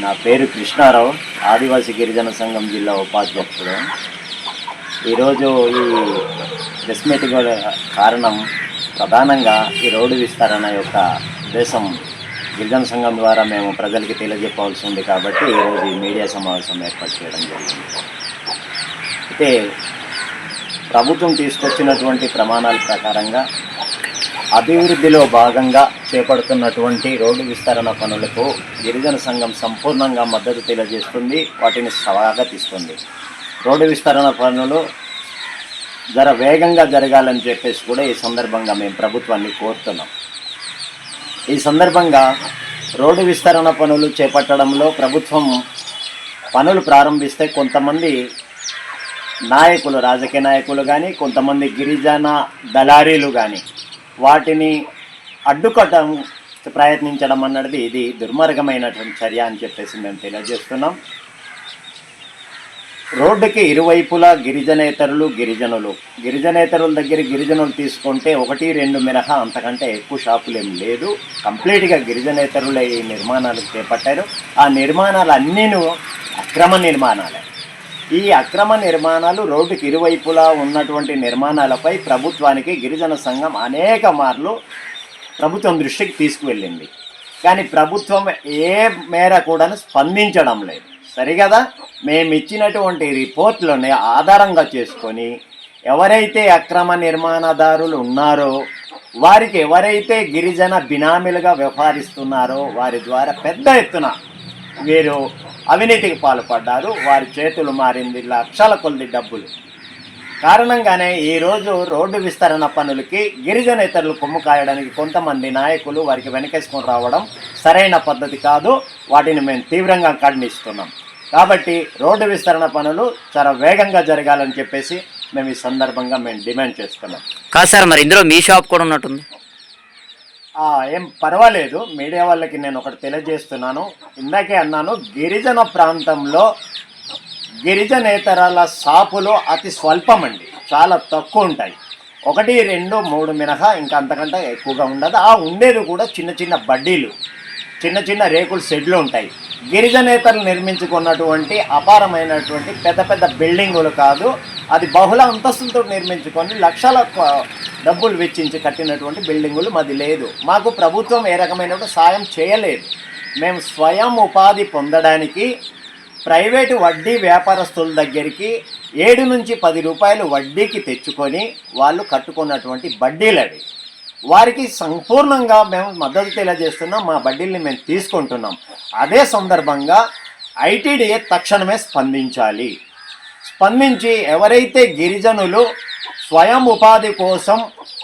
నా పేరు కృష్ణారావు ఆదివాసీ గిరిజన సంఘం జిల్లా ఉపాధ్యక్షుడు. ఈరోజు ఈ ప్రెస్ మీట్ కారణం ప్రధానంగా ఈ రోడ్డు విస్తరణ యొక్క ఉద్దేశం గిరిజన సంఘం ద్వారా మేము ప్రజలకి తెలియజెప్పవలసి ఉంది కాబట్టి ఈరోజు ఈ మీడియా సమావేశం ఏర్పాటు చేయడం జరిగింది. అయితే ప్రభుత్వం తీసుకొచ్చినటువంటి ప్రమాణాల ప్రకారంగా అభివృద్ధిలో భాగంగా చేపడుతున్నటువంటి రోడ్డు విస్తరణ పనులకు గిరిజన సంఘం సంపూర్ణంగా మద్దతు తెలియజేస్తుంది వాటిని స్వాగతిస్తుంది. రోడ్డు విస్తరణ పనులు జర వేగంగా జరగాలని చెప్పేసి కూడా ఈ సందర్భంగా మేము ప్రభుత్వాన్ని కోరుతున్నాం. ఈ సందర్భంగా రోడ్డు విస్తరణ పనులు చేపట్టడంలో ప్రభుత్వం పనులు ప్రారంభిస్తే కొంతమంది నాయకులు రాజకీయ నాయకులు కానీ కొంతమంది గిరిజన దళారీలు కానీ వాటిని అడ్డుకట్టడం ప్రయత్నించడం అన్నది ఇది దుర్మార్గమైనటువంటి చర్య అని చెప్పేసి మేము తెలియజేస్తున్నాం. రోడ్డుకి ఇరువైపులా గిరిజనేతరులు గిరిజనులు. గిరిజనేతరుల దగ్గర గిరిజనులు తీసుకుంటే ఒకటి రెండు మినహా అంతకంటే ఎక్కువ షాపులు ఏం లేదు. కంప్లీట్గా గిరిజనేతరులే ఈ నిర్మాణాలు చేపట్టారు. ఆ నిర్మాణాలు అన్నీను అక్రమ నిర్మాణాలే. ఈ అక్రమ నిర్మాణాలు రోడ్డుకి ఇరువైపులా ఉన్నటువంటి నిర్మాణాలపై ప్రభుత్వానికి గిరిజన సంఘం అనేక మార్లు ప్రభుత్వం దృష్టికి తీసుకువెళ్ళింది. కానీ ప్రభుత్వం ఏ మేర కూడా స్పందించడం లేదు. సరిగదా? మేము ఇచ్చినటువంటి రిపోర్ట్లని ఆధారంగా చేసుకొని ఎవరైతే అక్రమ నిర్మాణదారులు ఉన్నారో వారికి ఎవరైతే గిరిజన బినామీలుగా వ్యవహరిస్తున్నారో వారి ద్వారా పెద్ద ఎత్తున వీరు అవినీతికి పాల్పడ్డారు. వారి చేతులు మారింది లక్షల కొద్ది డబ్బులు. కారణంగానే ఈరోజు రోడ్డు విస్తరణ పనులకి గిరిజనేతరులు కొమ్ము కాయడానికి కొంతమంది నాయకులు వారికి వెనకేసుకొని రావడం సరైన పద్ధతి కాదు. వాటిని మేము తీవ్రంగా ఖండిస్తున్నాం. కాబట్టి రోడ్డు విస్తరణ పనులు చాలా వేగంగా జరగాలని చెప్పేసి మేము ఈ సందర్భంగా మేము డిమాండ్ చేస్తున్నాం. కాదు సార్ మరి ఇందులో మీ షాప్ కూడా ఉన్నట్టుంది. ఏం పర్వాలేదు. మీడియా వాళ్ళకి నేను ఒకటి తెలియజేస్తున్నాను. ఇందాకే అన్నాను గిరిజన ప్రాంతంలో గిరిజనేతరాల షాపులు అతి స్వల్పం అండి చాలా తక్కువ ఉంటాయి. ఒకటి రెండు మూడు మినహా ఇంకా అంతకంటే ఎక్కువగా ఉండదు. ఆ ఉండేది కూడా చిన్న చిన్న బడ్డీలు. చిన్న చిన్న రేకుల షెడ్లు ఉంటాయి. గిరిజనేతలు నిర్మించుకున్నటువంటి అపారమైనటువంటి పెద్ద పెద్ద బిల్డింగులు కాదు అది బహుళ అంతస్తులతో నిర్మించుకొని లక్షల డబ్బులు వెచ్చించి కట్టినటువంటి బిల్డింగులు మాది లేదు. మాకు ప్రభుత్వం ఏ రకమైన సాయం చేయలేదు. మేము స్వయం ఉపాధి పొందడానికి ప్రైవేటు వడ్డీ వ్యాపారస్తుల దగ్గరికి ఏడు నుంచి పది రూపాయలు వడ్డీకి తెచ్చుకొని వాళ్ళు కట్టుకున్నటువంటి వడ్డీలు అవి వారికి సంపూర్ణంగా మేము మద్దతు తెలియజేస్తున్నాం. మా బడ్డీల్ని మేము తీసుకుంటున్నాం. అదే సందర్భంగా ఐటీడీఏ తక్షణమే స్పందించాలి. స్పందించి ఎవరైతే గిరిజనులు స్వయం ఉపాధి కోసం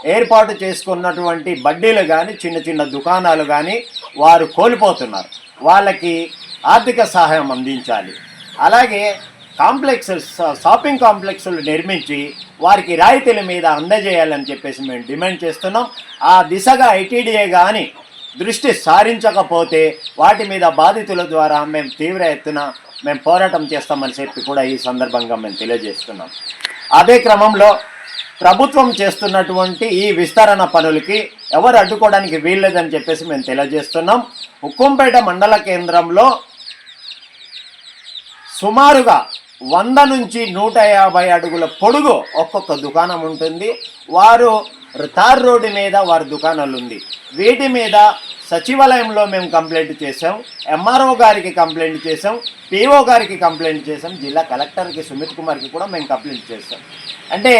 ఏర్పాటు చేసుకున్నటువంటి బడ్డీలు కానీ చిన్న చిన్న దుకాణాలు కానీ వారు కోల్పోతున్నారు. వాళ్ళకి ఆర్థిక సహాయం అందించాలి. అలాగే కాంప్లెక్స్ షాపింగ్ కాంప్లెక్స్లు నిర్మించి వారికి రాయితీల మీద అందజేయాలని చెప్పేసి మేము డిమాండ్ చేస్తున్నాం. ఆ దిశగా ఐటీడీఏ కానీ దృష్టి సారించకపోతే వాటి మీద బాధితుల ద్వారా మేము తీవ్ర ఎత్తున మేము పోరాటం చేస్తామని చెప్పి కూడా ఈ సందర్భంగా మేము తెలియజేస్తున్నాం. అదే క్రమంలో ప్రభుత్వం చేస్తున్నటువంటి ఈ విస్తరణ పనులకి ఎవరు అడ్డుకోవడానికి వీల్లేదని చెప్పేసి మేము తెలియజేస్తున్నాం. ఉక్కుంపేట మండల కేంద్రంలో సుమారుగా వంద నుంచి నూట యాభై అడుగుల పొడుగు ఒక్కొక్క దుకాణం ఉంటుంది. వారు తార్ రోడ్డు మీద వారి దుకాణాలు ఉంది. వీటి మీద సచివాలయంలో మేము కంప్లైంట్ చేసాం ఎంఆర్ఓ గారికి కంప్లైంట్ చేసాం పిఓ గారికి కంప్లైంట్ చేసాం జిల్లా కలెక్టర్కి సుమిత్ కుమార్కి కూడా మేము కంప్లైంట్ చేసాం అంటే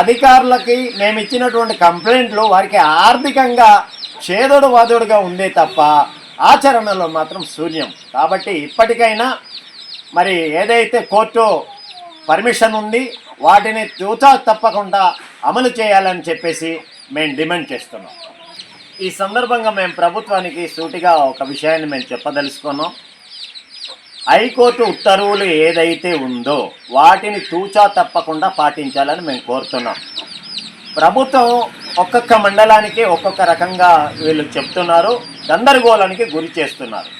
అధికారులకి మేము ఇచ్చినటువంటి కంప్లైంట్లు వారికి ఆర్థికంగా చేదోడు వాదోడుగా ఉందే తప్ప ఆచరణలో మాత్రం శూన్యం. కాబట్టి ఇప్పటికైనా మరి ఏదైతే కోర్టు పర్మిషన్ ఉంది వాటిని తూచా తప్పకుండా అమలు చేయాలని చెప్పేసి మేము డిమాండ్ చేస్తున్నాం. ఈ సందర్భంగా మేము ప్రభుత్వానికి సూటిగా ఒక విషయాన్ని మేము చెప్పదలుచుకున్నాం. హైకోర్టు ఉత్తర్వులు ఏదైతే ఉందో వాటిని తూచా తప్పకుండా పాటించాలని మేము కోరుతున్నాం. ప్రభుత్వం ఒక్కొక్క మండలానికి ఒక్కొక్క రకంగా వీళ్ళు చెప్తున్నారు గందరగోళానికి గురి చేస్తున్నారు.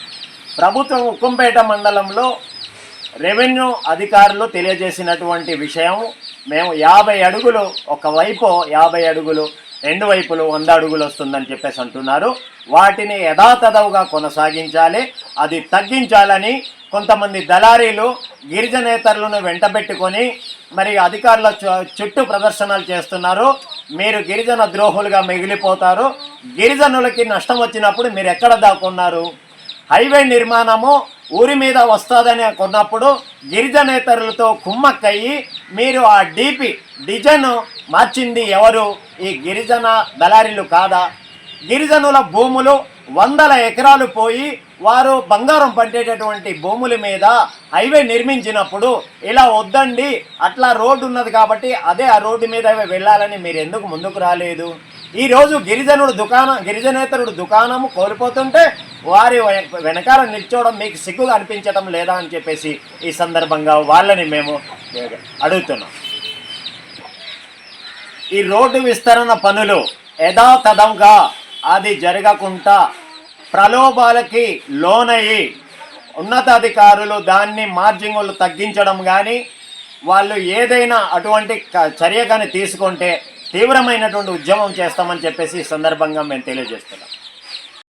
ప్రభుత్వం ఉక్కంపేట మండలంలో రెవెన్యూ అధికారులు తెలియజేసినటువంటి విషయం మేము యాభై అడుగులు ఒకవైపు యాభై అడుగులు రెండు వైపులు వంద అడుగులు వస్తుందని చెప్పేసి అంటున్నారు. వాటిని యథాతథవుగా కొనసాగించాలి అది తగ్గించాలని కొంతమంది దళారీలు గిరిజనేతరులను వెంటబెట్టుకొని మరి అధికారుల చు- చుట్టూ ప్రదర్శనలు చేస్తున్నారు. మీరు గిరిజన ద్రోహులుగా మిగిలిపోతారు. గిరిజనులకి నష్టం వచ్చినప్పుడు మీరు ఎక్కడ దాక్కున్నారు? హైవే నిర్మాణము ఊరి మీద వస్తుందని కొన్నప్పుడు గిరిజనేతరులతో కుమ్మక్కయ్యి మీరు ఆ డీపీ డిజైన్ మార్చింది ఎవరు? ఈ గిరిజన దళారీలు కాదా? గిరిజనుల భూములు వందల ఎకరాలు పోయి వారు బంగారం పండేటటువంటి భూముల మీద హైవే నిర్మించినప్పుడు ఇలా వద్దండి అట్లా రోడ్డు ఉన్నది కాబట్టి అదే ఆ రోడ్డు మీద వెళ్ళాలని మీరు ఎందుకు ముందుకు రాలేదు? ఈరోజు గిరిజనుడు దుకాణం గిరిజనేతరుడు దుకాణం కోల్పోతుంటే వారి వెనకాల నిల్చోవడం మీకు సిగ్గుగా అనిపించడం లేదా అని చెప్పేసి ఈ సందర్భంగా వాళ్ళని మేము అడుగుతున్నాం. ఈ రోడ్డు విస్తరణ పనులు యథాతథంగా అది జరగకుండా ప్రలోభాలకి లోనయ్యి ఉన్నతాధికారులు దాన్ని మార్జింగులు తగ్గించడం కానీ వాళ్ళు ఏదైనా అటువంటి క- చర్య కానీ తీసుకుంటే తీవ్రమైనటువంటి ఉద్యమం చేస్తామని చెప్పేసి ఈ సందర్భంగా మేము తెలియజేస్తున్నాం.